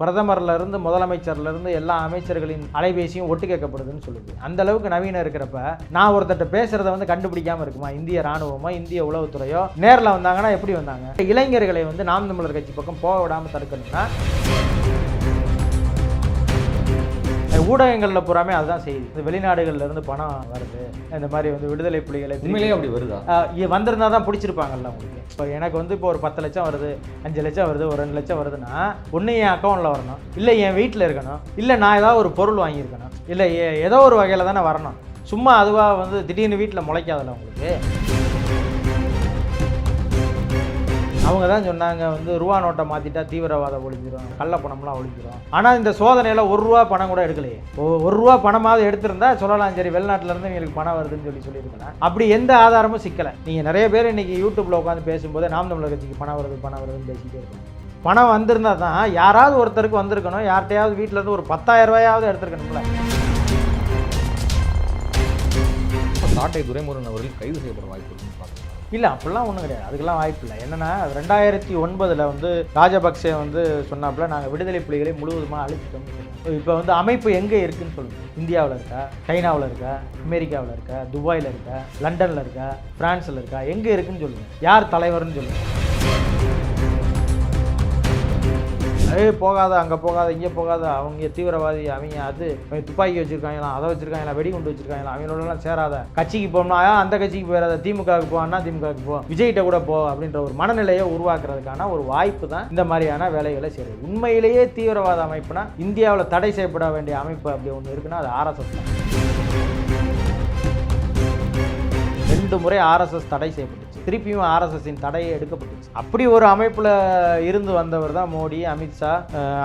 பிரதமர்லேருந்து முதலமைச்சர்லேருந்து எல்லா அமைச்சர்களின் அலைபேசியும் ஒட்டு கேட்கப்படுதுன்னு சொல்லுது. அந்த அளவுக்கு நவீனம் இருக்கிறப்ப நான் ஒருத்தட்ட பேசுறத வந்து கண்டுபிடிக்காம இருக்குமா? இந்திய ராணுவமோ இந்திய உளவுத்துறையோ? நேரில் வந்தாங்கன்னா எப்படி வந்தாங்க? இளைஞர்களை வந்து நாம் தமிழர் கட்சி பக்கம் போக விடாமல் தடுக்கணும்னா ஊடகங்களில் பூராமே அதுதான் செய்யுது இந்த வெளிநாடுகள்ல இருந்து பணம் வருது. இந்த மாதிரி வந்து விடுதலை புலிகளை உண்மையிலேயே அப்படி வருதா? வந்திருந்தா தான் பிடிச்சிருப்பாங்கல்ல உங்களுக்கு. இப்போ எனக்கு வந்து இப்போ ஒரு பத்து லட்சம் வருது அஞ்சு லட்சம் வருது ஒரு ரெண்டு லட்சம் வருதுன்னா ஒன்று என் அக்கௌண்ட்டில் வரணும். இல்லை என் வீட்டில் இருக்கணும். இல்லை நான் ஏதாவது ஒரு பொருள் வாங்கியிருக்கணும். இல்லை ஏ- ஏதோ ஒரு வகையில் தானே வரணும். சும்மா அதுவாக வந்து திடீர்னு வீட்டில் முளைக்காதுல்ல உங்களுக்கு? அவங்க தான் சொன்னாங்க வந்து ரூபா நோட்டை மாற்றிட்டா தீவிரவாதம் ஒழிஞ்சிரும் கள்ள பணம்லாம் ஒழிஞ்சிரும். ஆனால் இந்த சோதனையில் ஒரு ரூபா பணம் கூட எடுக்கலையே. ஒரு ரூபா பணமாவது எடுத்திருந்தா சொல்லலாம் சரி வெளிநாட்டிலேருந்து எங்களுக்கு பணம் வருதுன்னு சொல்லி சொல்லியிருக்கலாம் அப்படி எந்த ஆதாரமும் சிக்கலை. நீங்கள் நிறைய பேர் இன்றைக்கி யூடியூப்பில் உட்காந்து பேசும்போது நாம் தமிழர் கட்சிக்கு பணம் வருது பணம் வருதுன்னு பேசிக்கிட்டே இருக்காங்க பணம் வந்திருந்தா தான் யாராவது ஒருத்தருக்கு வந்திருக்கணும் யார்கிட்டையாவது வீட்டில் இருந்து ஒரு பத்தாயிரம் ரூபாயாவது எடுத்திருக்கணும்ல. சாட்டை துரைமுருகன் அவர்கள் கைது செய்யப்பட வாய்ப்பு இல்லை அப்படிலாம் ஒன்றும் கிடையாது. அதுக்கெல்லாம் வாய்ப்பு இல்லை. என்னென்னா ரெண்டாயிரத்தி ஒன்பதில் வந்து ராஜபக்சே வந்து சொன்னாப்புல நாங்கள் விடுதலை புலிகளை முழுவதுமாக அழிச்சிட்டோம். இப்போ வந்து அமைப்பு எங்கே இருக்குன்னு சொல்லுங்கள் இந்தியாவில் இருக்கா? சைனாவில் இருக்கா? அமெரிக்காவில் இருக்கா? துபாயில் இருக்கா? லண்டனில் இருக்கா? பிரான்ஸில் இருக்கா? எங்கே இருக்குன்னு சொல்லுங்கள் யார் தலைவர்னு சொல்லுங்கள் ஏய் போகாத அங்கே போகாத இங்கே போகாத அவங்க தீவிரவாதி அவங்க அது அவங்க துப்பாக்கி வச்சிருக்காங்களா அதை வச்சிருக்காங்களா வெடிகுண்டு வச்சிருக்காங்களா அவங்களோடலாம் சேராத. கட்சிக்கு போகணும்னா "ஆ, அந்த கட்சிக்கு போயிடாத திமுகவுக்கு போ அண்ணா திமுகவுக்கு போ விஜய்கிட்ட கூட போ அப்படின்ற ஒரு மனநிலையை உருவாக்குறதுக்கான ஒரு வாய்ப்பு தான் இந்த மாதிரியான வேலைகளை செய்யுது உண்மையிலேயே தீவிரவாத அமைப்புனா இந்தியாவில் தடை செய்யப்பட வேண்டிய அமைப்பு அப்படி ஒன்று இருக்குன்னா அது ஆர்எஸ்எஸ் தான். ரெண்டு முறை ஆர்எஸ்எஸ் தடை செய்யப்பட்டுச்சு. திருப்பியும் ஆர்எஸ்எஸ்ஸின் தடையை எடுக்கப்பட்டுச்சு. அப்படி ஒரு அமைப்பில் இருந்து வந்தவர் தான் மோடி அமித்ஷா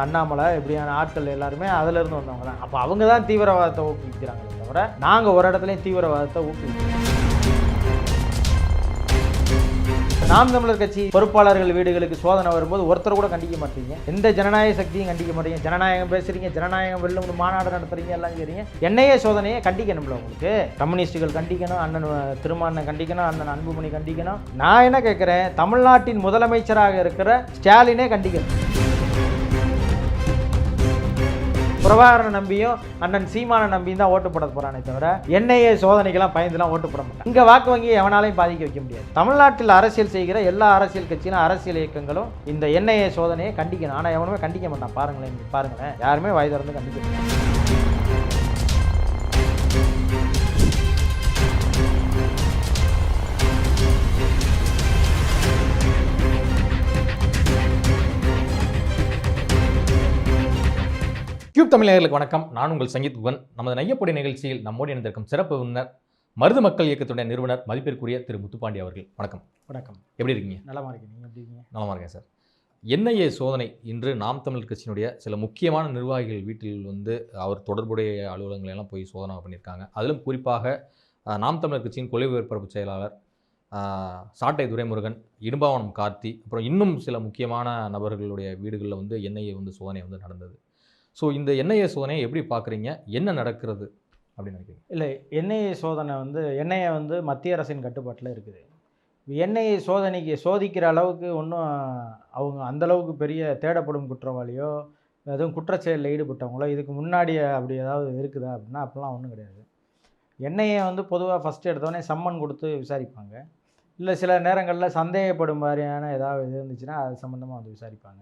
அண்ணாமலை. இப்படியான ஆட்கள் எல்லாருமே அதிலிருந்து வந்தவங்க தான். அப்போ அவங்க தான் தீவிரவாதத்தை ஊக்குவிக்கிறாங்களே தவிர நாங்கள் ஒரு இடத்துலையும் தீவிரவாதத்தை ஊக்குவிக்கிறோம் நாம் தமிழர் கட்சி பொறுப்பாளர்கள் வீடுகளுக்கு சோதனை வரும்போது ஒருத்தர் கூட கண்டிக்க மாட்டீங்க. எந்த ஜனநாயக சக்தியும் கண்டிக்க மாட்டீங்க. ஜனநாயகம் பேசுறீங்க ஜனநாயகம் வெல்லும் மாநாடு நடத்துறீங்க எல்லாம் செய்றீங்க. என்னையே சோதனையை கண்டிக்கணும்ல உங்களுக்கு. கம்யூனிஸ்டுகள் கண்டிக்கணும் அண்ணன் திருமாண்ணன் கண்டிக்கணும் அண்ணன் அன்புமணி கண்டிக்கணும். நான் என்ன கேட்குறேன் தமிழ்நாட்டின் முதலமைச்சராக இருக்கிற ஸ்டாலினே கண்டிக்கணும். பிரபாகரன் நம்பியும் அண்ணன் சீமானை நம்பியும் தான் ஓட்டு போட போகிறானே தவிர என்ஐஏ சோதனைக்கெல்லாம் பயந்துலாம் ஓட்டு போட மாட்டான். இங்கே வாக்கு வங்கி எவனாலையும் பாதிக்க வைக்க முடியாது. தமிழ்நாட்டில் அரசியல் செய்கிற எல்லா அரசியல் கட்சியிலும் அரசியல் இயக்கங்களும் இந்த என்ஐஏ சோதனையை கண்டிக்கணும். ஆனால் எவனுமே கண்டிக்க மாட்டான். பாருங்களேன் பாருங்களேன். யாருமே வாய் கண்டிக்க மாட்டாங்க தமிழர்களுக்கு வணக்கம். நான் உங்கள் சங்கீத் குகன். நமது நையப்பொடி நிகழ்ச்சியில் நம்மோடு இணைந்திருக்கும் சிறப்பு விருந்தினர் மருது மக்கள் இயக்கத்துடைய நிறுவனர் மதிப்பிற்குரிய திரு முத்துப்பாண்டி அவர்கள். வணக்கம். வணக்கம். எப்படி இருக்கீங்க? நலமா இருக்கீங்க? எப்படி இருக்கீங்க? நலமா இருக்கேன் சார். என்ஐஏ சோதனை. இன்று நாம் தமிழர் கட்சியினுடைய சில முக்கியமான நிர்வாகிகள் வீட்டில் வந்து அவர் தொடர்புடைய அலுவலகங்களை எல்லாம் போய் சோதனை பண்ணியிருக்காங்க. அதிலும் குறிப்பாக நாம் தமிழர் கட்சியின் கொலை உயர்பரப்பு செயலாளர் சாட்டை துரைமுருகன் இடும்பாவனம் கார்த்தி அப்புறம் இன்னும் சில முக்கியமான நபர்களுடைய வீடுகளில் வந்து என்ஐஏ வந்து சோதனை வந்து நடந்தது. ஸோ இந்த என்ஐஏ சோதனையை எப்படி பார்க்குறீங்க? என்ன நடக்கிறது? அப்படின்னு நினைக்கிறீங்க. இல்லை என்ஐஏ சோதனை வந்து என்ஐஏ வந்து மத்திய அரசின் கட்டுப்பாட்டில் இருக்குது. என்ஐஏ சோதனைக்கு சோதிக்கிற அளவுக்கு ஒன்றும் அவங்க அந்த அளவுக்கு பெரிய தேடப்படும் குற்றவாளியோ எதுவும் குற்றச்செயலில் ஈடுபட்டவங்களோ இதுக்கு முன்னாடி அப்படி ஏதாவது இருக்குதா அப்படின்னா அப்படிலாம் ஒன்றும் கிடையாது. எண்ணெயை வந்து பொதுவாக ஃபஸ்ட்டு எடுத்தோடனே சம்மன் கொடுத்து விசாரிப்பாங்க. இல்லை சில நேரங்களில் சந்தேகப்படும் மாதிரியான ஏதாவது இது இருந்துச்சுன்னா அது சம்மந்தமாக வந்து விசாரிப்பாங்க.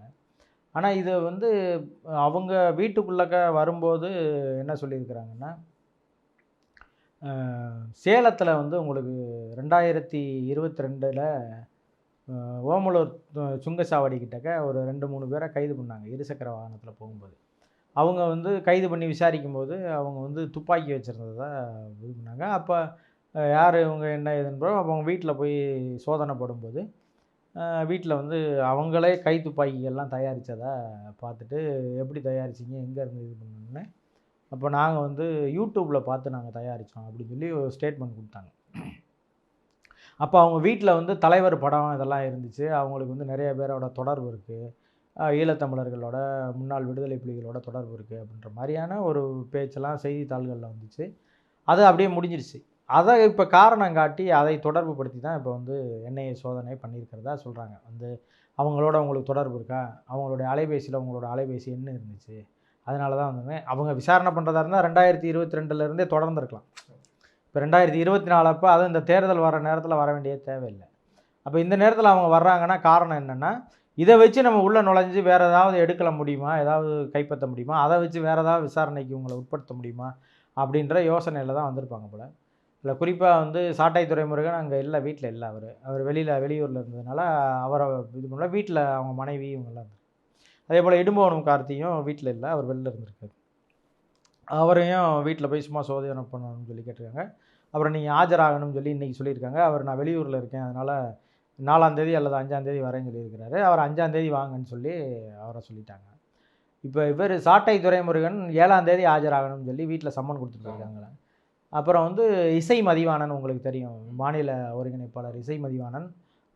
ஆனால் இதை வந்து அவங்க வீட்டுக்குள்ளக்க வரும்போது என்ன சொல்லியிருக்கிறாங்கன்னா சேலத்தில் வந்து உங்களுக்கு ரெண்டாயிரத்தி இருபத்தி ரெண்டில் ஓமலூர் சுங்கச்சாவடி கிட்டக்க ஒரு ரெண்டு மூணு பேரை கைது பண்ணாங்க இருசக்கர வாகனத்தில் போகும்போது. அவங்க வந்து கைது பண்ணி விசாரிக்கும் போது அவங்க வந்து துப்பாக்கி வச்சுருந்ததை இது பண்ணாங்க. அப்போ யார் இவங்க என்ன இதுன்றோ அவங்க வீட்டில் போய் சோதனை போடும்போது வீட்டில் வந்து அவங்களே கை துப்பாக்கிகள்லாம் தயாரித்ததை பார்த்துட்டு எப்படி தயாரிச்சிங்க எங்கே இருந்து இது பண்ணணுன்னு அப்போ நாங்கள் வந்து யூடியூப்பில் பார்த்து நாங்கள் தயாரித்தோம் அப்படின்னு சொல்லி ஒரு ஸ்டேட்மெண்ட் கொடுத்தாங்க. அப்போ அவங்க வீட்டில் வந்து தலைவர் படம் இதெல்லாம் இருந்துச்சு. அவங்களுக்கு வந்து நிறைய பேரோட தொடர்பு இருக்குது ஈழத்தமிழர்களோட முன்னாள் விடுதலை புலிகளோட தொடர்பு இருக்குது அப்படின்ற மாதிரியான ஒரு பேச்செல்லாம் செய்தித்தாள்களில் வந்துச்சு. அது அப்படியே முடிஞ்சிருச்சு. அதை இப்போ காரணம் காட்டி அதை தொடர்பு படுத்தி தான் இப்போ வந்து என்ஐஏ சோதனை பண்ணியிருக்கிறதா சொல்கிறாங்க வந்து அவங்களோட உங்களுக்கு தொடர்பு இருக்கா? அவங்களுடைய அலைபேசியில் உங்களோட அலைபேசி என்ன இருந்துச்சு? அதனால தான் வந்து அவங்க விசாரணை பண்ணுறதா இருந்தால் ரெண்டாயிரத்தி இருபத்தி ரெண்டுலேருந்தே தொடர்ந்துருக்கலாம் இப்போ ரெண்டாயிரத்தி இருபத்தி நாலு அப்போ அதுவும் இந்த தேர்தல் வர நேரத்தில் வர வேண்டிய தேவையில்லை. அப்போ இந்த நேரத்தில் அவங்க வர்றாங்கன்னா காரணம் என்னென்னா இதை வச்சு நம்ம உள்ளே நுழைஞ்சு வேறு ஏதாவது எடுக்கல முடியுமா? ஏதாவது கைப்பற்ற முடியுமா? அதை வச்சு வேறு ஏதாவது விசாரணைக்கு உங்களை உட்படுத்த முடியுமா? அப்படின்ற யோசனையில் தான் வந்திருப்பாங்க போல். இல்லை குறிப்பாக வந்து சாட்டை துறைமுருகன் அங்கே இல்லை வீட்டில் இல்லை அவர். அவர் வெளியில் வெளியூரில் இருந்ததுனால அவரை இது பண்ணல. வீட்டில் அவங்க மனைவி இவங்கெல்லாம் அதே போல் இடும்போவனம் கார்த்தியும் வீட்டில் இல்லை அவர் வெளில இருந்திருக்காரு. அவரையும் வீட்டில் போய் சும்மா சோதனை பண்ணணும்னு சொல்லி கேட்டிருக்காங்க. அப்புறம் நீங்கள் ஆஜராகணும்னு சொல்லி இன்றைக்கி சொல்லியிருக்காங்க. அவர் நான் வெளியூரில் இருக்கேன் அதனால் நாலாந்தேதி அல்லது அஞ்சாந்தேதி வரேன்னு சொல்லியிருக்கிறாரு. அவர் அஞ்சாந்தேதி வாங்கன்னு சொல்லி அவரை சொல்லிட்டாங்க. இப்போ இவர் சாட்டை துறைமுருகன் ஏழாந்தேதி ஆஜராகணும்னு சொல்லி வீட்டில் சம்மன் கொடுத்துட்டு இருக்காங்களே அப்புறம் வந்து இசை மதிவாணன் உங்களுக்கு தெரியும். மாநில ஒருங்கிணைப்பாளர் இசை மதிவாணன்.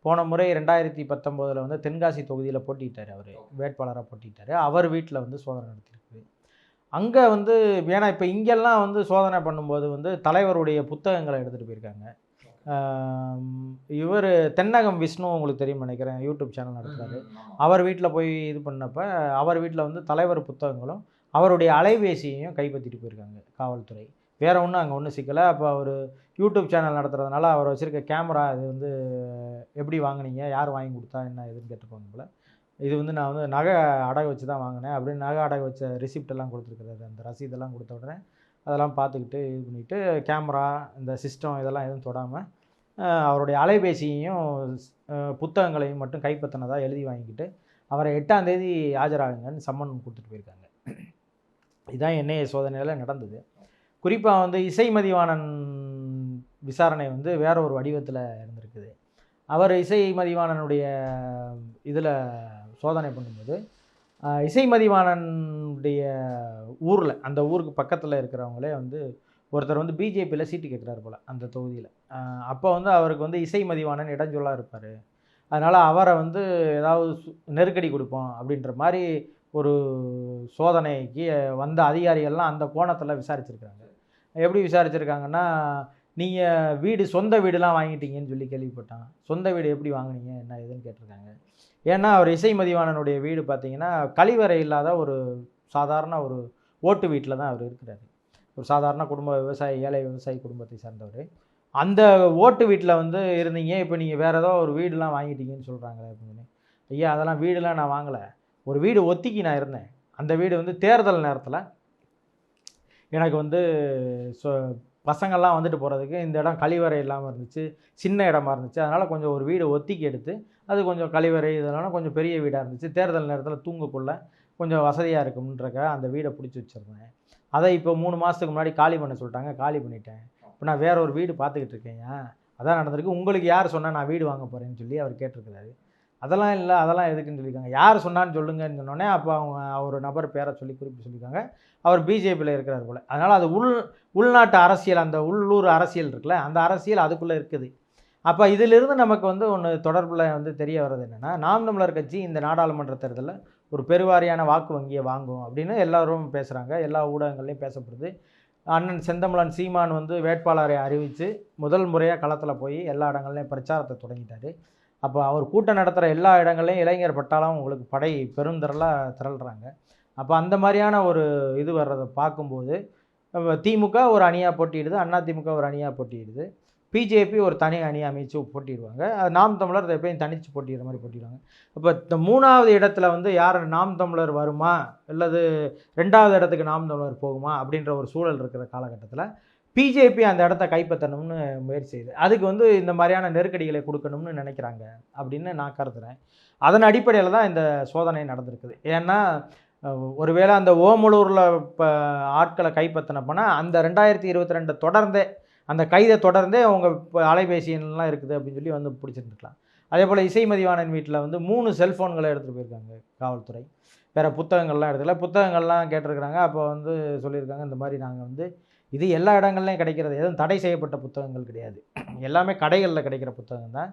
போன முறை ரெண்டாயிரத்தி பத்தொம்போதில் வந்து தென்காசி தொகுதியில் போட்டிட்டார் அவர். வேட்பாளராக போட்டிட்டார் அவர் வீட்டில் வந்து சோதனை நடத்தியிருக்கு. அங்கே வந்து ஏன்னா இப்போ இங்கெல்லாம் வந்து சோதனை பண்ணும்போது வந்து தலைவருடைய புத்தகங்களை எடுத்துகிட்டு போயிருக்காங்க. இவர் தென்னகம் விஷ்ணு உங்களுக்கு தெரியும் நினைக்கிறேன். யூடியூப் சேனல் நடத்துகிறாரு அவர் வீட்டில் போய் இது பண்ணப்ப அவர் வீட்டில் வந்து தலைவர் புத்தகங்களும் அவருடைய அலைபேசியையும் கைப்பற்றிட்டு போயிருக்காங்க காவல்துறை. வேறு ஒன்றும் அங்கே ஒன்றும் சிக்கலை. அப்போ அவர் யூடியூப் சேனல் நடத்துறதுனால அவர் வச்சுருக்க கேமரா இது வந்து எப்படி வாங்குனீங்க? யார் வாங்கி கொடுத்தா என்ன இதுன்னு கேட்டிருப்பாங்க போல். இது வந்து நான் வந்து நகை அடகு வச்சு தான் வாங்கினேன். அப்படின்னு நகை அடகு வச்ச ரிசிப்ட் எல்லாம் கொடுத்துருக்குறாரு அந்த ரசீதெல்லாம் கொடுத்த உடனே அதெல்லாம் பார்த்துக்கிட்டு இது பண்ணிவிட்டு கேமரா இந்த சிஸ்டம் இதெல்லாம் எதுவும் தொடாமல் அவருடைய அலைபேசியையும் புத்தகங்களையும் மட்டும் கைப்பற்றினதாக எழுதி வாங்கிக்கிட்டு அவரை எட்டாம் தேதி ஆஜராகுங்கன்னு சம்மன் கொடுத்துட்டு போயிருக்காங்க. இதுதான் என்ஐஏ சோதனையில் நடந்தது. குறிப்பாக வந்து இசை மதிவாணன் விசாரணை வந்து வேற ஒரு வடிவத்தில் இருந்திருக்குது. அவர் இசை மதிவாணனுடைய இதில் சோதனை பண்ணும்போது இசை மதிவாணனுடைய ஊரில் அந்த ஊருக்கு பக்கத்தில் இருக்கிறவங்களே வந்து ஒருத்தர் வந்து பிஜேபியில் சீட்டு கேட்குறாரு போல் அந்த தொகுதியில். அப்போ வந்து அவருக்கு வந்து இசை மதிவாணன் இடைஞ்சொல்லாக இருப்பார். அதனால் அவரை வந்து ஏதாவது சு- நெருக்கடி கொடுப்போம் அப்படின்ற மாதிரி ஒரு சோதனைக்கு வந்த அதிகாரிகள்லாம் அந்த கோணத்தில் விசாரிச்சிருக்கிறாங்க. எப்படி விசாரிச்சிருக்காங்கன்னா நீங்கள் வீடு சொந்த வீடுலாம் வாங்கிட்டீங்கன்னு சொல்லி கேள்விப்பட்டான் சொந்த வீடு எப்படி வாங்குனீங்க என்ன ஏதுன்னு கேட்டிருக்காங்க. ஏன்னா அவர் இசை மதிவாணனுடைய வீடு பார்த்தீங்கன்னா கழிவறை இல்லாத ஒரு சாதாரண ஒரு ஓட்டு வீட்டில் தான் அவர் இருக்கிறார். ஒரு சாதாரண குடும்ப விவசாயி ஏழை விவசாயி குடும்பத்தை சார்ந்தவர். அந்த ஓட்டு வீட்டில் வந்து இருந்தீங்க இப்போ நீங்கள் வேறு ஏதோ ஒரு வீடுலாம் வாங்கிட்டீங்கன்னு சொல்கிறாங்களே அப்படின்னு. ஐயா அதெல்லாம் வீடுலாம் நான் வாங்கலை. ஒரு வீடு ஒத்திக்கி நான் இருந்தேன். அந்த வீடு வந்து தேர்தல் நேரத்தில் எனக்கு வந்து சொ பசங்கள்லாம் வந்துட்டு போகிறதுக்கு இந்த இடம் கழிவறை இல்லாமல் இருந்துச்சு சின்ன இடமா இருந்துச்சு. அதனால் கொஞ்சம் ஒரு வீடு ஒத்திக்கி எடுத்து அது கொஞ்சம் கழிவறை இதெல்லாம் கொஞ்சம் பெரிய வீடாக இருந்துச்சு. தேர்தல் நேரத்தில் தூங்கக்குள்ள கொஞ்சம் வசதியாக இருக்கும்ன்றக்க அந்த வீடை பிடிச்சி வச்சுருந்தேன். அதை இப்போ மூணு மாதத்துக்கு முன்னாடி காலி பண்ண சொல்லிட்டாங்க காலி பண்ணிட்டேன். இப்போ நான் வேற ஒரு வீடு பார்த்துக்கிட்டு இருக்கேன் அதான் நடந்திருக்கு. உங்களுக்கு யார் சொன்னால் நான் வீடு வாங்க போகிறேன்னு சொல்லி அவர் கேட்டிருக்கிறாரு. அதெல்லாம் இல்லை அதெல்லாம் எதுக்குன்னு சொல்லியிருக்காங்க யார் சொன்னான்னு சொல்லுங்கன்னு சொன்னோடனே அப்போ அவங்க ஒரு நபர் பேரை சொல்லி குறிப்பு சொல்லியிருக்காங்க அவர் பிஜேபியில் இருக்கிறார் போல். அதனால் அது உள் உள்நாட்டு அரசியல் அந்த உள்ளூர் அரசியல் இருக்குல்ல அந்த அரசியல் அதுக்குள்ளே இருக்குது. அப்போ இதிலிருந்து நமக்கு வந்து ஒன்று தொடர்பில் வந்து தெரிய வர்றது என்னென்னா நாம் தமிழர் கட்சி இந்த நாடாளுமன்ற தேர்தலில் ஒரு பெருவாரியான வாக்கு வங்கியை வாங்கும் அப்படின்னு எல்லோரும் பேசுகிறாங்க எல்லா ஊடகங்கள்லையும் பேசப்படுது. அண்ணன் செந்தமிழன் சீமான் வந்து வேட்பாளரை அறிவித்து முதல் முறையாக களத்தில் போய் எல்லா இடங்கள்லையும் பிரச்சாரத்தை தொடங்கிட்டார். அப்போ அவர் கூட்டம் நடத்துகிற எல்லா இடங்கள்லையும் இளைஞர் பட்டாலும் உங்களுக்கு படை பெருந்திரளாக திரள்றாங்க. அப்போ அந்த மாதிரியான ஒரு இது வர்றதை பார்க்கும்போது திமுக ஒரு அணியாக போட்டியிடுது அண்ணா திமுக ஒரு அணியாக போட்டியிடுது. பிஜேபி ஒரு தனி அணி அமைச்சு போட்டிடுவாங்க. அது நாம் தமிழர் எப்பயும் தனித்து போட்டிடுற மாதிரி போட்டிடுவாங்க. இப்போ இந்த மூணாவது இடத்துல வந்து யார் நாம் தமிழர் வருமா? அல்லது ரெண்டாவது இடத்துக்கு நாம் தமிழர் போகுமா? அப்படின்ற ஒரு சூழல் இருக்கிற காலகட்டத்தில் பிஜேபி அந்த இடத்த கைப்பற்றணும்னு முயற்சி செய்யுது அதுக்கு வந்து இந்த மாதிரியான நெருக்கடிகளை கொடுக்கணும்னு நினைக்கிறாங்க அப்படின்னு நான் கருதுகிறேன் அதன் அடிப்படையில் தான் இந்த சோதனை நடந்திருக்குது. ஏன்னா ஒருவேளை அந்த ஓமலூரில் இப்போ ஆட்களை கைப்பற்றினப்போனா அந்த ரெண்டாயிரத்தி இருபத்தி ரெண்டு தொடர்ந்தே அந்த கைதை தொடர்ந்தே அவங்க இப்போ அலைபேசியெல்லாம் இருக்குது அப்படின்னு சொல்லி வந்து பிடிச்சிருந்துருக்கலாம். அதே போல் இசை மதிவாணன் வீட்டில் வந்து மூணு செல்ஃபோன்களை எடுத்துகிட்டு போயிருக்காங்க காவல்துறை. வேறு புத்தகங்கள்லாம் எடுத்துக்கல புத்தகங்கள்லாம் கேட்டிருக்கிறாங்க. அப்போ வந்து சொல்லியிருக்காங்க இந்த மாதிரி நாங்கள் வந்து இது எல்லா இடங்கள்லையும் கிடைக்கிறது. எதுவும் தடை செய்யப்பட்ட புத்தகங்கள் கிடையாது. எல்லாமே கடைகளில் கிடைக்கிற புத்தகம் தான்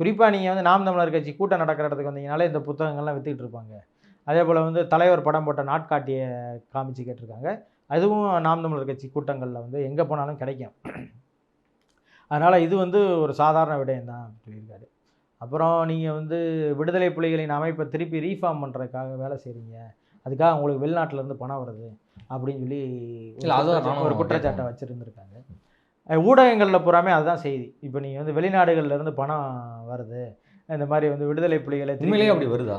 குறிப்பாக நீங்கள் வந்து நாம் தமிழர் கட்சி கூட்டம் நடக்கிற இடத்துக்கு வந்தீங்கனாலே இந்த புத்தகங்கள்லாம் விற்றுக்கிட்டு இருப்பாங்க. அதே போல் வந்து தலைவர் படம் போட்ட நாட்காட்டியை காமிச்சு கேட்டிருக்காங்க. அதுவும் நாம் தமிழர் கட்சி கூட்டங்களில் வந்து எங்கே போனாலும் கிடைக்கும். அதனால் இது வந்து ஒரு சாதாரண விடயம் தான் சொல்லியிருக்காரு. அப்புறம் நீங்கள் வந்து விடுதலை புலிகளின் அமைப்பை திருப்பி ரீஃபார்ம் பண்ணுறதுக்காக வேலை செய்கிறீங்க அதுக்காக உங்களுக்கு வெளிநாட்டிலேருந்து பணம் வருது அப்படின்னு சொல்லி ஒரு குற்றச்சாட்டை வச்சுருந்துருக்காங்க. ஊடகங்களில் பூராமே அதுதான் செய்தி. இப்போ நீங்கள் வந்து வெளிநாடுகள்ல இருந்து பணம் வருது. இந்த மாதிரி வந்து விடுதலை புலிகளை உண்மையிலேயே அப்படி வருதா?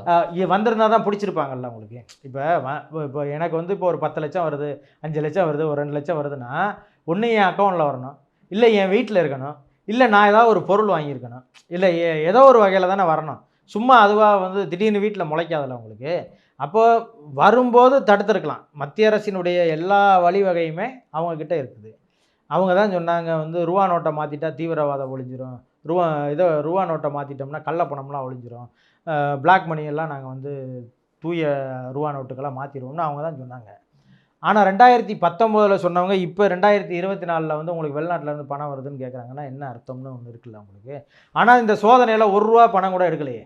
வந்திருந்தா தான் பிடிச்சிருப்பாங்கல்ல உங்களுக்கு? இப்போ இப்போ எனக்கு வந்து இப்போ ஒரு பத்து லட்சம் வருது அஞ்சு லட்சம் வருது ஒரு ரெண்டு லட்சம் வருதுன்னா ஒன்று என் அக்கௌண்ட்டில் வரணும். இல்லை என் வீட்டில் இருக்கணும். இல்லை நான் ஏதாவது ஒரு பொருள் வாங்கியிருக்கணும். இல்லை ஏ- ஏதோ ஒரு வகையில் தானே வரணும். சும்மா அதுவாக வந்து திடீர்னு வீட்டில் முளைக்காதுல்ல உங்களுக்கு? அப்போது வரும்போது தடுத்துருக்கலாம். மத்திய அரசினுடைய எல்லா வழிவகையுமே அவங்கக்கிட்ட இருக்குது. அவங்க தான் சொன்னாங்க வந்து ரூபா நோட்டை மாற்றிட்டா தீவிரவாதம் ஒழிஞ்சிரும். ரூபா இதை ரூபா நோட்டை மாற்றிட்டோம்னா கள்ளப்பணம்லாம் ஒழிஞ்சிரும். பிளாக் மணியெல்லாம் நாங்கள் வந்து தூய ரூபா நோட்டுக்கெல்லாம் மாற்றிடுவோம்னு அவங்க தான் சொன்னாங்க. ஆனால் ரெண்டாயிரத்தி பத்தொம்போதில் சொன்னவங்க இப்போ ரெண்டாயிரத்தி இருபத்தி நாலில் வந்து உங்களுக்கு வெளிநாட்டிலேருந்து பணம் வருதுன்னு கேட்குறாங்கன்னா என்ன அர்த்தம்னு ஒன்று இருக்குல்ல உங்களுக்கு. ஆனால் இந்த சோதனையில் ஒரு ரூபா பணம் கூட எடுக்கலையே.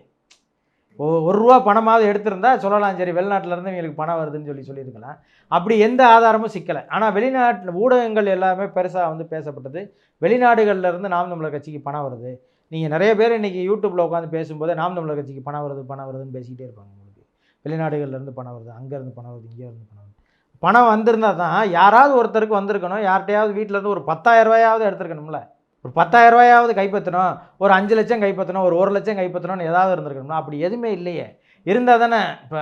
ஒரு ரூபா பணமாவது எடுத்திருந்தா சொல்லலாம் சரி வெளிநாட்டிலேருந்து இவங்களுக்கு பணம் வருதுன்னு சொல்லி சொல்லியிருக்கலாம். அப்படி எந்த ஆதாரமும் சிக்கலை. ஆனால் வெளிநாட்டு ஊடகங்கள் எல்லாமே பெருசாக வந்து பேசப்பட்டது. வெளிநாடுகள்லேருந்து நாம் தமிழர் கட்சிக்கு பணம் வருது. நீங்கள் நிறைய பேர் இன்றைக்கி யூடியூப்பில் உட்காந்து பேசும்போது நாம் தமிழர் கட்சிக்கு பணம் வருது பணம் வருதுன்னு பேசிக்கிட்டே இருப்பாங்க உங்களுக்கு. வெளிநாடுகள்லேருந்து பணம் வருது அங்கேருந்து பணம் வருது இங்கே இருந்து பணம் வருது. பணம் வந்திருந்தா தான் யாராவது ஒருத்தருக்கு வந்திருக்கணும். யார்கிட்டையாவது வீட்டிலேருந்து ஒரு பத்தாயிரம் ரூபாயாவது எடுத்துருக்கணும்ல. ஒரு பத்தாயிரம் ரூபாயாவது கைப்பற்றணும் ஒரு அஞ்சு லட்சம் கைப்பற்றணும் ஒரு ஒரு லட்சம் கைப்பற்றணும்னு ஏதாவது இருந்திருக்கணும்னா அப்படி எதுவுமே இல்லையே. இருந்தால் தானே இப்போ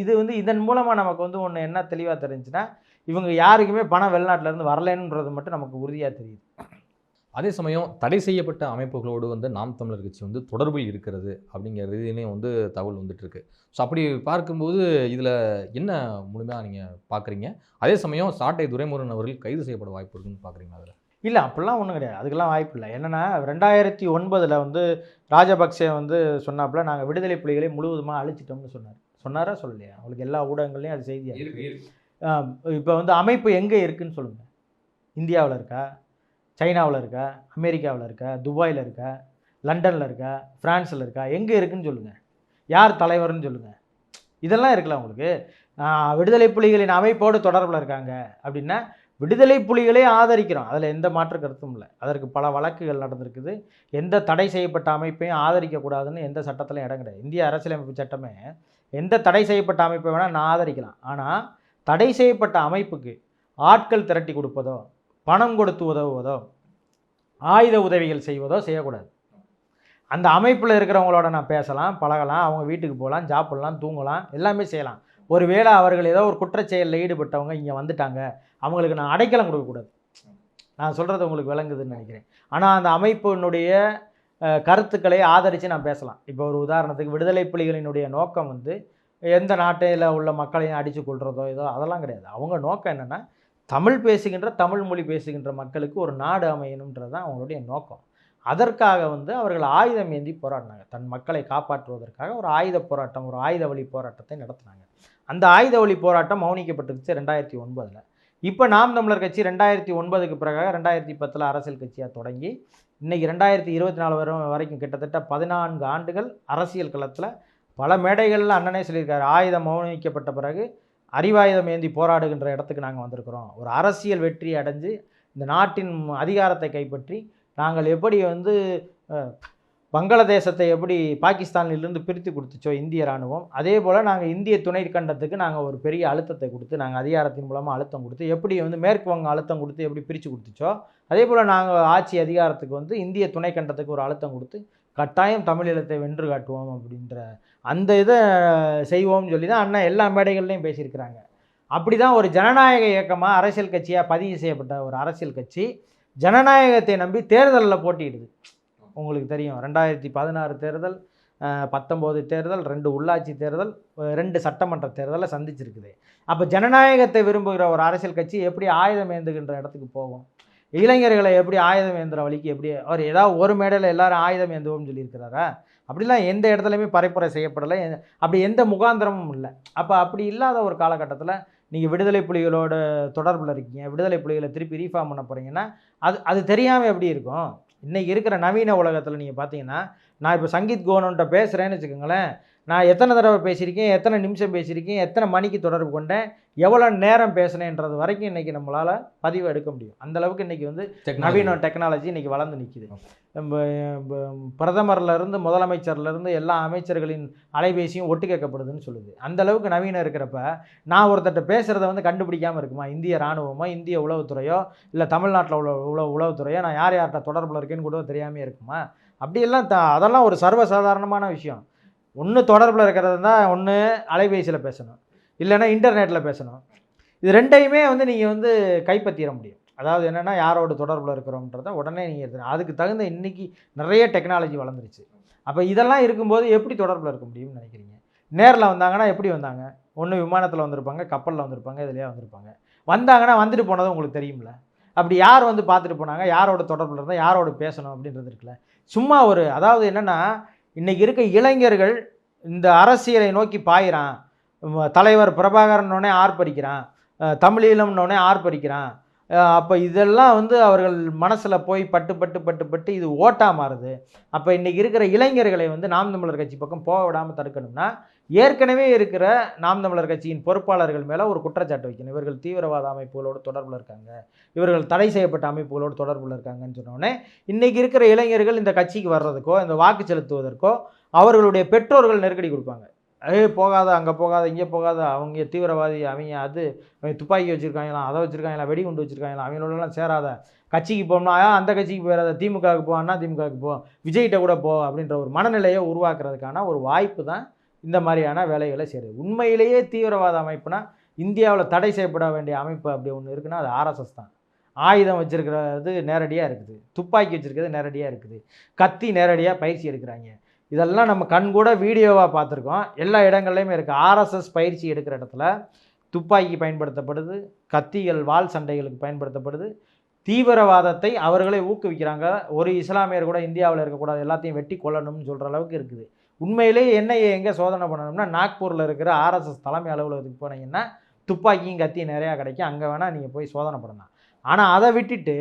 இது வந்து இதன் மூலமாக நமக்கு வந்து ஒன்று என்ன தெளிவாக தெரிஞ்சுன்னா இவங்க யாருக்குமே பணம் வெளிநாட்டிலேருந்து வரலன்றது மட்டும் நமக்கு உறுதியாக தெரியுது. அதே சமயம் தடை செய்யப்பட்ட அமைப்புகளோடு வந்து நாம் தமிழர் கட்சி வந்து தொடர்பில் இருக்கிறது அப்படிங்கிற ரீதியிலையும் வந்து தகவல் வந்துட்டுருக்கு. ஸோ அப்படி பார்க்கும்போது இதில் என்ன முழுமையாக நீங்கள் பார்க்குறீங்க அதே சமயம் சாட்டை துரைமுருகன் அவர்கள் கைது செய்யப்பட வாய்ப்பு இருக்குன்னு பார்க்குறீங்களா அதில்? இல்லை அப்படிலாம் ஒன்றும் கிடையாது. அதுக்கெல்லாம் வாய்ப்பு இல்லை. என்னென்னா ரெண்டாயிரத்தி ஒன்பதில் வந்து ராஜபக்சே வந்து சொன்னாப்புல நாங்கள் விடுதலை புலிகளை முழுவதுமாக அழிச்சிட்டோம்னு சொன்னார். சொன்னாரா சொல்லலையா? அவங்களுக்கு எல்லா ஊடகங்கள்லையும் அது செய்தியாக இப்போ வந்து அமைப்பு எங்கே இருக்குன்னு சொல்லுங்கள் இந்தியாவில் இருக்கா? சைனாவில் இருக்கா? அமெரிக்காவில் இருக்கா? துபாயில் இருக்கா? லண்டனில் இருக்கா? ஃப்ரான்ஸில் இருக்கா? எங்கே இருக்குன்னு சொல்லுங்கள் யார் தலைவர்னு சொல்லுங்கள் இதெல்லாம் இருக்குல்ல உங்களுக்கு? விடுதலை புலிகளின் அமைப்போடு தொடர்பில் இருக்காங்க. அப்படின்னா விடுதலை புலிகளே ஆதரிக்கிறோம். அதில் எந்த மாற்று கருத்தும் இல்லை. அதற்கு பல வழக்குகள் நடந்திருக்குது. எந்த தடை செய்யப்பட்ட அமைப்பையும் ஆதரிக்கக்கூடாதுன்னு எந்த சட்டத்திலும் இடம் கிடையாது. இந்திய அரசியலமைப்பு சட்டமே எந்த தடை செய்யப்பட்ட அமைப்பை வேணால் நான் ஆதரிக்கலாம். ஆனால் தடை செய்யப்பட்ட அமைப்புக்கு ஆட்கள் திரட்டி கொடுப்பதோ பணம் கொடுத்து உதவுவதோ ஆயுத உதவிகள் செய்வதோ செய்யக்கூடாது. அந்த அமைப்பில் இருக்கிறவங்களோட நான் பேசலாம் பழகலாம். அவங்க வீட்டுக்கு போகலாம் சாப்பிடலாம் தூங்கலாம் எல்லாமே செய்யலாம். ஒருவேளை அவர்கள் ஏதோ ஒரு குற்றச்செயலில் ஈடுபட்டவங்க இங்கே வந்துட்டாங்க அவங்களுக்கு நான் அடைக்கலம் கொடுக்கக்கூடாது நான் சொல்கிறது உங்களுக்கு விளங்குதுன்னு நினைக்கிறேன். ஆனால் அந்த அமைப்பினுடைய கருத்துக்களை ஆதரித்து நான் பேசலாம். இப்போ ஒரு உதாரணத்துக்கு விடுதலை புலிகளினுடைய நோக்கம் வந்து எந்த நாட்டில் உள்ள மக்களையும் அடித்து கொள்கிறதோ ஏதோ அதெல்லாம் கிடையாது. அவங்க நோக்கம் என்னென்னா தமிழ் பேசுகின்ற தமிழ் மொழி பேசுகின்ற மக்களுக்கு ஒரு நாடு அமையணுன்றது தான் அவங்களுடைய நோக்கம். அதற்காக வந்து அவர்கள் ஆயுதம் ஏந்தி போராடினாங்க. தன் மக்களை காப்பாற்றுவதற்காக ஒரு ஆயுத போராட்டம் ஒரு ஆயுத வழி போராட்டத்தை நடத்தினாங்க. அந்த ஆயுத வழி போராட்டம் மௌனிக்கப்பட்டுருச்சு ரெண்டாயிரத்தி ஒன்பதில். இப்போ நாம் தமிழர் கட்சி ரெண்டாயிரத்தி ஒன்பதுக்கு பிறகு ரெண்டாயிரத்தி பத்தில் அரசியல் கட்சியாக தொடங்கி இன்றைக்கி ரெண்டாயிரத்தி இருபத்தி நாலு வரும் வரைக்கும் கிட்டத்தட்ட பதினான்கு ஆண்டுகள் அரசியல் களத்தில் பல மேடைகளில் அண்ணனே சொல்லியிருக்காரு ஆயுதம் மௌனிக்கப்பட்ட பிறகு அறிவாயுதம் ஏந்தி போராடுகின்ற இடத்துக்கு நாங்கள் வந்திருக்கிறோம். ஒரு அரசியல் வெற்றி அடைஞ்சு இந்த நாட்டின் அதிகாரத்தை கைப்பற்றி நாங்கள் எப்படி வந்து வங்காளதேசத்தை எப்படி பாகிஸ்தானிலிருந்து பிரித்து கொடுத்துச்சோ இந்திய ராணுவம் அதே போல் நாங்கள் இந்திய துணை கண்டத்துக்கு நாங்கள் ஒரு பெரிய அழுத்தத்தை கொடுத்து நாங்கள் அதிகாரத்தின் மூலமாக அழுத்தம் கொடுத்து எப்படி வந்து மேற்கு வங்க அழுத்தம் கொடுத்து எப்படி பிரித்து கொடுத்துச்சோ அதே போல் நாங்கள் ஆட்சி அதிகாரத்துக்கு வந்து இந்திய துணை கண்டத்துக்கு ஒரு அழுத்தம் கொடுத்து கட்டாயம் தமிழீழத்தை வென்று காட்டுவோம் அப்படின்ற அந்த இதை செய்வோம்னு சொல்லி தான் அண்ணன் எல்லா மேடைகள்லையும் பேசியிருக்கிறாங்க. அப்படி தான் ஒரு ஜனநாயக இயக்கமாக அரசியல் கட்சியாக பதிவு செய்யப்பட்ட ஒரு அரசியல் கட்சி ஜனநாயகத்தை நம்பி தேர்தலில் போட்டியிடுது. உங்களுக்கு தெரியும். ரெண்டாயிரத்தி பதினாறு தேர்தல் பத்தொம்போது தேர்தல் ரெண்டு உள்ளாட்சி தேர்தல் ரெண்டு சட்டமன்ற தேர்தலை சந்திச்சிருக்குது. அப்போ ஜனநாயகத்தை விரும்புகிற ஒரு அரசியல் கட்சி எப்படி ஆயுதம் ஏந்துகின்ற இடத்துக்கு போகும்? இளைஞர்களை எப்படி ஆயுதம் ஏந்துற வழிக்கு எப்படி அவர் ஏதாவது ஒரு மேடையில் எல்லாரும் ஆயுதம் ஏந்துவோம்னு சொல்லியிருக்கிறாரா? அப்படிலாம் எந்த இடத்துலையுமே பரப்புரை செய்யப்படலை. அப்படி எந்த முகாந்திரமும் இல்லை. அப்போ அப்படி இல்லாத ஒரு காலகட்டத்தில் நீங்கள் விடுதலை புலிகளோட தொடர்பில் இருக்கீங்க விடுதலை புலிகளை திருப்பி ரீஃபார்ம் பண்ண போகிறீங்கன்னா அது அது தெரியாமல் எப்படி இருக்கும்? இன்றைக்கி இருக்கிற நவீன உலகத்தில் நீங்கள் பார்த்தீங்கன்னா நான் இப்போ சங்கீத் கோவனன்ட்ட பேசுகிறேன்னு வச்சுக்கோங்களேன் நான் எத்தனை தடவை பேசியிருக்கேன் எத்தனை நிமிஷம் பேசியிருக்கேன் எத்தனை மணிக்கு தொடர்பு கொண்டேன் எவ்வளோ நேரம் பேசினேன்றது வரைக்கும் இன்றைக்கி நம்மளால் பதிவு எடுக்க முடியும். அந்த அளவுக்கு இன்றைக்கி வந்து நவீன டெக்னாலஜி இன்றைக்கி வளர்ந்து நிற்கிது பிரதமர்ல இருந்து முதலமைச்சர்ல இருந்து எல்லா அமைச்சர்களின் அலைபேசியும் ஒட்டு கேட்கப்படுதுன்னு சொல்லுது. அந்த அளவுக்கு நவீனம் இருக்கிறப்ப நான் ஒருத்தர்ட்ட பேசுகிறத வந்து கண்டுபிடிக்காமல் இருக்குமா? இந்திய ராணுவமோ இந்திய உளவுத்துறையோ இல்லை தமிழ்நாட்டில் உள்ள உளவு உளவுத்துறையோ நான் யார் யார்கிட்ட தொடர்பில் இருக்கேன்னு கூட தெரியாமே இருக்குமா? அப்படியெல்லாம் த அதெல்லாம் ஒரு சர்வசாதாரணமான விஷயம். ஒன்று தொடர்பில் இருக்கிறது தான் ஒன்று அலைபேசியில் பேசணும். இல்லைன்னா இன்டர்நெட்டில் பேசணும். இது ரெண்டையுமே வந்து நீங்கள் வந்து கைப்பற்றிட முடியும். அதாவது என்னென்னா யாரோட தொடர்பில் இருக்கிறோம்ன்றத உடனே நீங்கள் எடுத்துக்கணும். அதுக்கு தகுந்த இன்னைக்கு நிறைய டெக்னாலஜி வளர்ந்துருச்சு. அப்போ இதெல்லாம் இருக்கும்போது எப்படி தொடர்பில் இருக்க முடியும்னு நினைக்கிறீங்க? நேரில் வந்தாங்கன்னா எப்படி வந்தாங்க? ஒன்று விமானத்தில் வந்திருப்பாங்க கப்பலில் வந்திருப்பாங்க இதுலேயே வந்திருப்பாங்க. வந்தாங்கன்னா வந்துட்டு போனதும் உங்களுக்கு தெரியும்ல. அப்படி யார் வந்து பார்த்துட்டு போனாங்க? யாரோட தொடர்பில் இருந்தால் யாரோட பேசணும் அப்படின்றது இருக்குல்ல. சும்மா ஒரு அதாவது என்னென்னா இன்றைக்கி இருக்க இளைஞர்கள் இந்த அரசியலை நோக்கி பாயிறான். தலைவர் பிரபாகரனோடனே ஆர்ப்பரிக்கிறான். தமிழீழம்னோடனே ஆர்ப்பரிக்கிறான். அப்போ இதெல்லாம் வந்து அவர்கள் மனசில் போய் பட்டு பட்டு பட்டு பட்டு இது ஓட்டாக மாறுது. அப்போ இன்றைக்கி இருக்கிற இளைஞர்களை வந்து நாம் தமிழர் கட்சி பக்கம் போக விடாமல் தடுக்கணும்னா ஏற்கனவே இருக்கிற நாம் தமிழர் கட்சியின் பொறுப்பாளர்கள் மேலே ஒரு குற்றச்சாட்டு வைக்கணும். இவர்கள் தீவிரவாத அமைப்புகளோடு தொடர்பில் இருக்காங்க. இவர்கள் தடை செய்யப்பட்ட அமைப்புகளோடு தொடர்பில் இருக்காங்கன்னு சொன்னோடனே இன்றைக்கி இருக்கிற இளைஞர்கள் இந்த கட்சிக்கு வர்றதுக்கோ இந்த வாக்கு செலுத்துவதற்கோ அவர்களுடைய பெற்றோர்கள் நெருக்கடி கொடுப்பாங்க. ஏ போகாத அங்கே போகாத இங்கே போகாத அவங்க தீவிரவாதி அவங்க அது அவங்க துப்பாக்கி வச்சுருக்காங்களாம் அதை வச்சுருக்காங்களா வெடிகுண்டு வச்சுருக்காங்களாம் அவங்களோடலாம் சேராத. கட்சிக்கு போகணும்னா அந்த கட்சிக்கு போயிடாத திமுகவுக்கு போ அண்ணா திமுகவுக்கு போ விஜய்கிட்ட கூட போ அப்படின்ற ஒரு மனநிலையை உருவாக்குறதுக்கான ஒரு வாய்ப்பு தான் இந்த மாதிரியான வேலைகளை செய்யுது உண்மையிலேயே தீவிரவாத அமைப்புனா இந்தியாவில் தடை செய்யப்பட வேண்டிய அமைப்பு அப்படி ஒன்று இருக்குன்னா அது ஆர்எஸ்எஸ் தான். ஆயுதம் வச்சுருக்கிறது நேரடியாக இருக்குது. துப்பாக்கி வச்சிருக்கிறது நேரடியாக இருக்குது. கத்தி நேரடியாக பயிற்சி எடுக்கிறாங்க. இதெல்லாம் நம்ம கண் கூட வீடியோவாக பார்த்துருக்கோம். எல்லா இடங்கள்லையுமே இருக்குது ஆர்எஸ்எஸ் பயிற்சி எடுக்கிற இடத்துல துப்பாக்கி பயன்படுத்தப்படுது கத்திகள் வாள் சண்டைகளுக்கு பயன்படுத்தப்படுது. தீவிரவாதத்தை அவர்களே ஊக்குவிக்கிறாங்க. ஒரு இஸ்லாமியர் கூட இந்தியாவில் இருக்கக்கூடாது. எல்லாத்தையும் வெட்டி கொல்லணும்னு சொல்கிற அளவுக்கு இருக்குது. உண்மையிலேயே என்ஐஏ எங்கே சோதனை பண்ணணும்னா நாக்பூரில் இருக்கிற ஆர்எஸ்எஸ் தலைமை அலுவலகத்துக்கு போனீங்கன்னா துப்பாக்கியும் கத்தியும் நிறையா கிடைக்கும். அங்கே வேணால் நீங்கள் போய் சோதனை பண்ணலாம். ஆனால் அதை விட்டுட்டு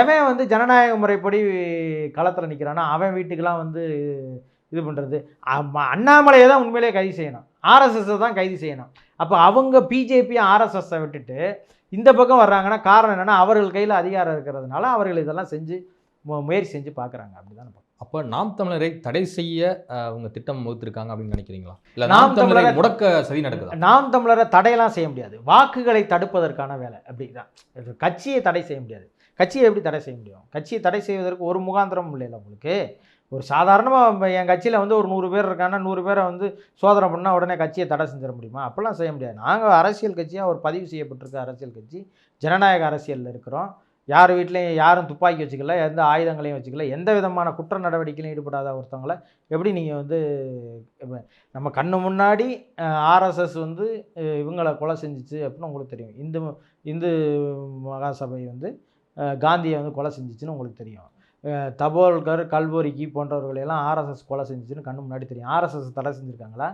எவன் வந்து ஜனநாயக முறைப்படி களத்தில் நிற்கிறானோ அவன் வீட்டுக்கெல்லாம் வந்து இது பண்ணுறது அண்ணாமலையை தான் உண்மையிலேயே கைது செய்யணும். ஆர்எஸ்எஸ்ஸை தான் கைது செய்யணும். அப்போ அவங்க பிஜேபி ஆர்எஸ்எஸ்ஸை விட்டுட்டு இந்த பக்கம் வர்றாங்கன்னா காரணம் என்னென்னா அவர்கள் கையில் அதிகாரம் இருக்கிறதுனால அவர்கள் இதெல்லாம் செஞ்சு முயற்சி செஞ்சு பார்க்குறாங்க. அப்படி தான் அப்போ நாம் தமிழரை தடை செய்ய அவங்க திட்டம் வகுத்திருக்காங்க அப்படின்னு நினைக்கிறீங்களா? இல்ல நாம் தமிழரை முடக்க சதி நடக்குதா? நாம் தமிழரை தடையெல்லாம் செய்ய முடியாது. வாக்குகளை தடுப்பதற்கான வேலை. அப்படி தான் இது கட்சியை தடை செய்ய முடியாது. கட்சியை எப்படி தடை செய்ய முடியும்? கட்சியை தடை செய்வதற்கு ஒரு முகாந்திரம் இல்லைல்ல உங்களுக்கு. ஒரு சாதாரணமாக என் கட்சியில் வந்து ஒரு நூறு பேர் இருக்காங்கன்னா நூறு பேரை வந்து சோதனை பண்ணால் உடனே கட்சியை தடை செஞ்சிட முடியுமா? அப்படிலாம் செய்ய முடியாது. நாங்கள் அரசியல் கட்சியாக ஒரு பதிவு செய்யப்பட்டிருக்க அரசியல் கட்சி ஜனநாயக அரசியலில் இருக்கிறோம். யார் வீட்லேயும் யாரும் துப்பாக்கி வச்சுக்கல எந்த ஆயுதங்களையும் வச்சுக்கல எந்த விதமான குற்ற நடவடிக்கையிலும் ஈடுபடாத ஒருத்தவங்களை எப்படி நீங்கள் வந்து நம்ம கண்ணு முன்னாடி ஆர்எஸ்எஸ் வந்து இவங்களை கொலை செஞ்சிச்சு அப்படின்னு உங்களுக்கு தெரியும். இந்து இந்து மகாசபை வந்து காந்தியை வந்து கொலை செஞ்சிச்சுன்னு உங்களுக்கு தெரியும். தபோல்கர் கல்புர்கி போன்றவர்களையெல்லாம் ஆர்எஸ்எஸ் கொலை செஞ்சுச்சுன்னு கண்ணு முன்னாடி தெரியும். ஆர்எஸ்எஸ் தடை செஞ்சுருக்காங்களா?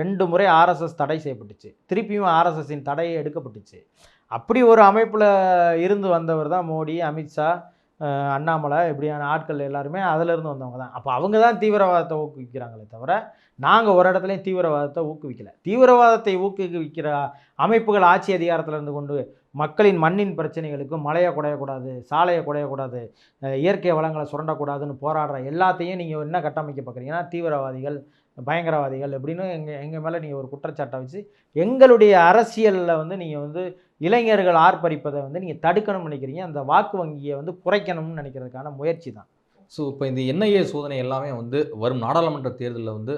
ரெண்டு முறை ஆர்எஸ்எஸ் தடை செய்யப்பட்டுச்சு. திருப்பியும் ஆர்எஸ்எஸ்ஸின் தடையை எடுக்கப்பட்டுச்சு. அப்படி ஒரு அமைப்பில் இருந்து வந்தவர் தான் மோடி அமித்ஷா அண்ணாமலை இப்படியான ஆட்கள் எல்லாருமே அதிலிருந்து வந்தவங்க தான். அப்போ அவங்க தான் தீவிரவாதத்தை ஊக்குவிக்கிறாங்களே தவிர நாங்கள் ஒரு இடத்துலையும் தீவிரவாதத்தை ஊக்குவிக்கல. தீவிரவாதத்தை ஊக்குவிக்கிற அமைப்புகள் ஆட்சி அதிகாரத்தில் இருந்து கொண்டு மக்களின் மண்ணின் பிரச்சனைகளுக்கும் மழையை குடையக்கூடாது சாலையை குடையக்கூடாது இயற்கை வளங்களை சுரண்டக்கூடாதுன்னு போராடுற எல்லாத்தையும் நீங்கள் என்ன கட்டமைக்க பார்க்குறீங்கன்னா தீவிரவாதிகள் பயங்கரவாதிகள் அப்படின்னு எங்கள் எங்கள் மேலே நீங்கள் ஒரு குற்றச்சாட்டை வச்சு எங்களுடைய அரசியலில் வந்து நீங்கள் வந்து இளைஞர்கள் ஆர்ப்பரிப்பதை வந்து நீங்கள் தடுக்கணும்னு நினைக்கிறீங்க. அந்த வாக்கு வங்கியை வந்து குறைக்கணும்னு நினைக்கிறதுக்கான முயற்சி தான். ஸோ இப்போ இந்த என்ஐஏ சோதனை எல்லாமே வந்து வரும் நாடாளுமன்ற தேர்தலில் வந்து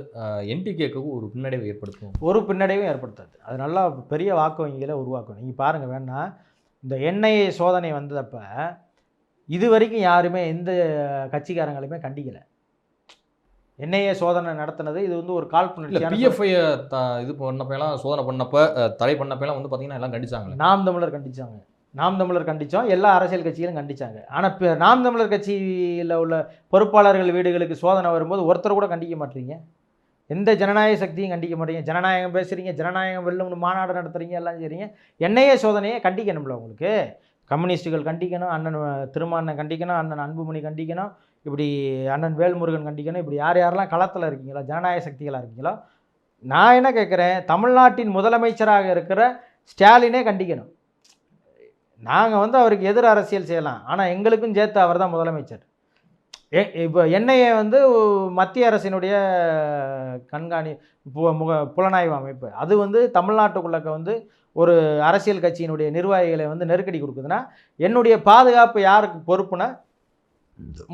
என்டிகேக்கு ஒரு பின்னடைவை ஏற்படுத்தும். ஒரு பின்னடைவும் ஏற்படுத்தாது. அது நல்லா பெரிய வாக்கு வங்கிகளை உருவாக்கும். நீங்கள் பாருங்கள் வேணா இந்த என்ஐஏ சோதனை வந்ததப்ப இது வரைக்கும் யாருமே எந்த கட்சிக்காரங்களுமே கண்டிக்கலை. என்ஐஏ சோதனை நடத்தினது. இது வந்து ஒரு இல்லை காழ்ப்புணர்ச்சியான பிஎஃப்ஐ இது பண்ணப்பெல்லாம் சோதனை பண்ணப்ப தடை பண்ணப்பெல்லாம் வந்து பார்த்தீங்கன்னா எல்லாம் கண்டிச்சாங்களே நாம் தமிழர் கண்டிச்சாங்க. நாம் தமிழர் கண்டித்தோம் எல்லா அரசியல் கட்சிகளும் கண்டிச்சாங்க. ஆனால் இப்போ நாம் தமிழர் கட்சியில் உள்ள பொறுப்பாளர்கள் வீடுகளுக்கு சோதனை வரும்போது ஒருத்தர் கூட கண்டிக்க மாட்டீங்க. எந்த ஜனநாயக சக்தியும் கண்டிக்க மாட்டீங்க. ஜனநாயகம் பேசுகிறீங்க ஜனநாயகம் வெல்லும்னு மாநாடு நடத்துறீங்க எல்லாம் செய்றீங்க. என்ஐஏ சோதனையை கண்டிக்கணும்ல உங்களுக்கு. கம்யூனிஸ்ட்டுகள் கண்டிக்கணும் அண்ணன் திருமாண்ணன் கண்டிக்கணும் அண்ணன் அன்புமணி கண்டிக்கணும் இப்படி அண்ணன் வேல்முருகன் கண்டிக்கணும். இப்படி யார் யாரெல்லாம் களத்தில் இருக்கீங்களோ ஜனநாயக சக்திகளாக இருக்கீங்களோ நான் என்ன கேட்குறேன் தமிழ்நாட்டின் முதலமைச்சராக இருக்கிற ஸ்டாலினே கண்டிக்கணும். நாங்கள் வந்து அவருக்கு எதிர் அரசியல் செய்யலாம். ஆனால் எங்களுக்கும் சேர்த்து அவர் தான் முதலமைச்சர். ஏ இப்போ என்ஐஏ வந்து மத்திய அரசினுடைய கண்காணி பு- முக புலனாய்வு அமைப்பு அது வந்து தமிழ்நாட்டுக்குள்ளக்க வந்து ஒரு அரசியல் கட்சியினுடைய நிர்வாகிகளை வந்து நெருக்கடி கொடுக்குதுன்னா என்னுடைய பாதுகாப்பு யாருக்கு பொறுப்புனா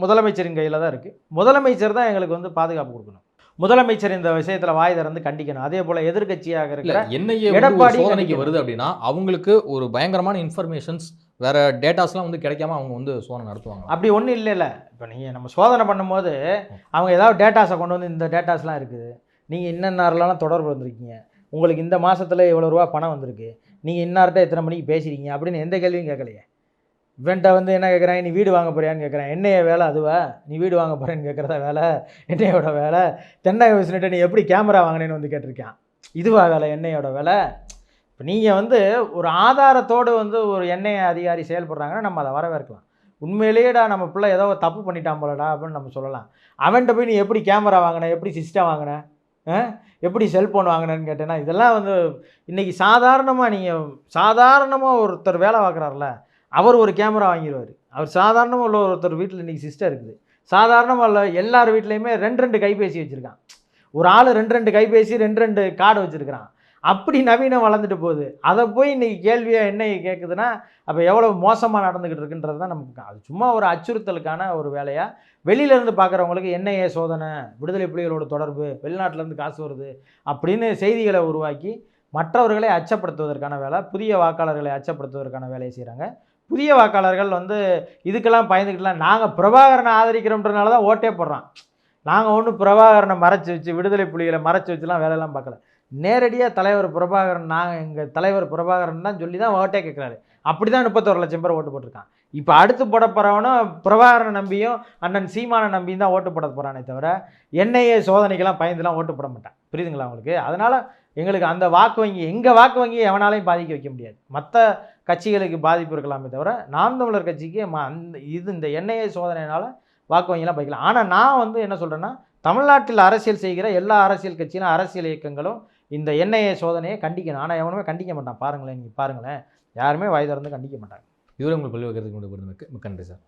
முதலமைச்சரின் கையில் தான் இருக்குது முதலமைச்சர் தான் எங்களுக்கு வந்து பாதுகாப்பு கொடுக்கணும். முதலமைச்சர் இந்த விஷயத்தில் வாய் திறந்து கண்டிக்கணும். அதே போல் எதிர்க்கட்சியாக இல்ல இருக்கிற என்ஐஏ எடப்பாடி சோதனைக்கு. வருது அப்படின்னா அவங்களுக்கு ஒரு பயங்கரமான இன்ஃபர்மேஷன்ஸ் வேற டேட்டாஸ்லாம் வந்து கிடைக்காம அவங்க வந்து சோதனை நடத்துவாங்க. அப்படி ஒன்றும் இல்லைல்ல. இப்போ நீங்கள் நம்ம சோதனை பண்ணும்போது அவங்க ஏதாவது டேட்டாஸை கொண்டு வந்து இந்த டேட்டாஸ்லாம் இருக்குது. நீங்கள் இன்னென்னாரெலாம் தொடர்பு வந்திருக்கீங்க. உங்களுக்கு இந்த மாதத்தில் இவ்வளோ ரூபா பணம் வந்திருக்கு. நீங்கள் இன்னார்கிட்ட எத்தனை மணிக்கு பேசுகிறீங்க அப்படின்னு எந்த கேள்வியும் கேட்கலையே. இவன்ட்ட வந்து என்ன கேட்குறான் நீ வீடு வாங்க போறியான்னு கேட்குறேன் என்னைய வேலை அதுவா? நீ வீடு வாங்க போகிறேன்னு கேட்குறதா வேலை? என்னையோட வேலை? தென்னக விசினிட்ட நீ எப்படி கேமரா வாங்கினேன்னு வந்து கேட்டிருக்கான். இதுவா வேலை? என்னையோட வேலை? இப்போ நீங்கள் வந்து ஒரு ஆதாரத்தோடு வந்து ஒரு எண்ணெய் அதிகாரி செயல்படுறாங்கன்னா நம்ம அதை வரவேற்கலாம். உண்மையிலேயேடா நம்ம பிள்ளை ஏதோ தப்பு பண்ணிட்டான் போலடா அப்படின்னு நம்ம சொல்லலாம். அவன்கிட்ட போய் நீ எப்படி கேமரா வாங்கின? எப்படி சிஸ்டம் வாங்கின? ஆ? எப்படி செல்ஃபோன் வாங்கினேன்னு கேட்டேன்னா இதெல்லாம் வந்து இன்றைக்கி சாதாரணமாக நீங்கள் சாதாரணமாக ஒருத்தர் வேலை பார்க்குறாருல அவர் ஒரு கேமரா வாங்கிடுவார் அவர் சாதாரணமாக உள்ள ஒருத்தர் வீட்டில் இன்றைக்கி சிஸ்டம் இருக்குது. சாதாரணமாக உள்ள எல்லார் வீட்லேயுமே ரெண்டு ரெண்டு கைபேசி வச்சுருக்கான். ஒரு ஆள் ரெண்டு ரெண்டு கைபேசி ரெண்டு ரெண்டு கார்டு வச்சுருக்கிறான். அப்படி நவீனம் வளர்ந்துட்டு போகுது. அதை போய் இன்றைக்கி கேள்வியாக என்ன கேட்குதுன்னா அப்போ எவ்வளோ மோசமாக நடந்துக்கிட்டு இருக்குன்றது தான் நமக்கு அது சும்மா ஒரு அச்சுறுத்தலுக்கான ஒரு வேலையாக வெளியிலேருந்து பார்க்குறவங்களுக்கு என்ஐஏ சோதனை? விடுதலை புலிகளோட தொடர்பு? வெளிநாட்டிலேருந்து காசு வருது? அப்படின்னு செய்திகளை உருவாக்கி மற்றவர்களை அச்சப்படுத்துவதற்கான வேலை புதிய வாக்காளர்களை அச்சப்படுத்துவதற்கான வேலையை செய்கிறாங்க புதிய வாக்காளர்கள் வந்து இதுக்கெல்லாம் பயந்துக்கிட்டலாம் நாங்கள் பிரபாகரனை ஆதரிக்கிறோம்ன்றனால தான் ஓட்டே போடுறான். நாங்கள் ஒன்றும் பிரபாகரனை மறைச்சி வச்சு விடுதலை புலிகளை மறைச்சி வச்சுலாம் வேலையெல்லாம் பார்க்கல. நேரடியாக தலைவர் பிரபாகரன் நாங்கள் எங்கள் தலைவர் பிரபாகரன் தான் சொல்லி தான் ஓட்டே கேட்குறாரு அப்படி தான் முப்பத்தொரு லட்சம் பேர் ஓட்டு போட்டிருக்கான். இப்போ அடுத்து போட போகிறவனும் பிரபாகரனை நம்பியும் அண்ணன் சீமானை நம்பியும் தான் ஓட்டு போட போகிறானே தவிர என்ஐஏ சோதனைக்கெல்லாம் பயந்துலாம் ஓட்டு போட மாட்டான். புரியுதுங்களா உங்களுக்கு? அதனால் எங்களுக்கு அந்த வாக்கு வங்கி எங்கள் வாக்கு வங்கியை எவனாலையும் பாதிக்க வைக்க முடியாது. மற்ற கட்சிகளுக்கு பாதிப்பு இருக்கலாமே தவிர நாம் தமிழர் கட்சிக்கு ம- அந்த இது இந்த என்ஐஏ சோதனையினால் வாக்கு வங்கிலாம் பாதிக்கலாம் ஆனால் நான் வந்து என்ன சொல்கிறேன்னா தமிழ்நாட்டில் அரசியல் செய்கிற எல்லா அரசியல் கட்சியிலும் அரசியல் இயக்கங்களும் இந்த என்ஐஏ சோதனையை கண்டிக்கணும். ஆனால் எவனுமே கண்டிக்க மாட்டான். பாருங்களேன் நீங்கள் பாருங்களேன். யாருமே வயதிறந்து கண்டிக்க மாட்டாங்க. இதுவரை உங்களுக்கு பள்ளி வைக்கிறதுக்கு மிக்க நன்றி சார்.